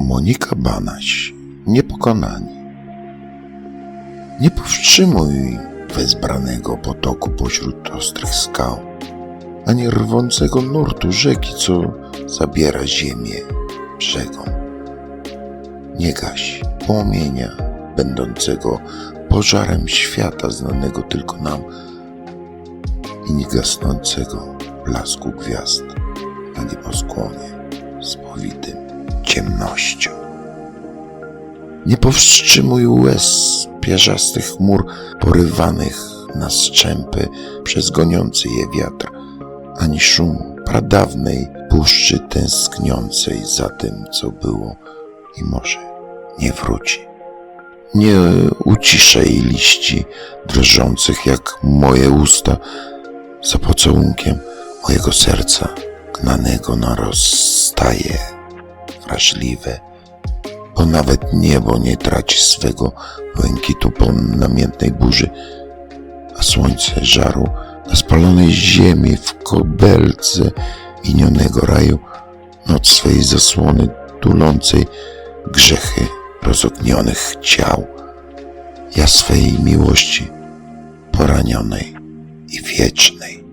Monika Banaś, niepokonani. Nie powstrzymuj wezbranego potoku pośród ostrych skał, ani rwącego nurtu rzeki, co zabiera ziemię brzegom. Nie gaś płomienia, będącego pożarem świata znanego tylko nam i niegasnącego blasku gwiazd na nieboskłonie spowitym ciemnością. Nie powstrzymuj łez pierzastych chmur porywanych na strzępy przez goniący je wiatr, ani szum pradawnej puszczy tęskniącej za tym, co było i może nie wróci. Nie uciszaj liści drżących jak moje usta za pocałunkiem mojego serca gnanego na rozstaje wrażliwe, bo nawet niebo nie traci swego błękitu po namiętnej burzy, a słońce żaru na spalonej ziemi w kobelce minionego raju, noc swej zasłony tulącej grzechy rozognionych ciał, ja swej miłości poranionej i wiecznej.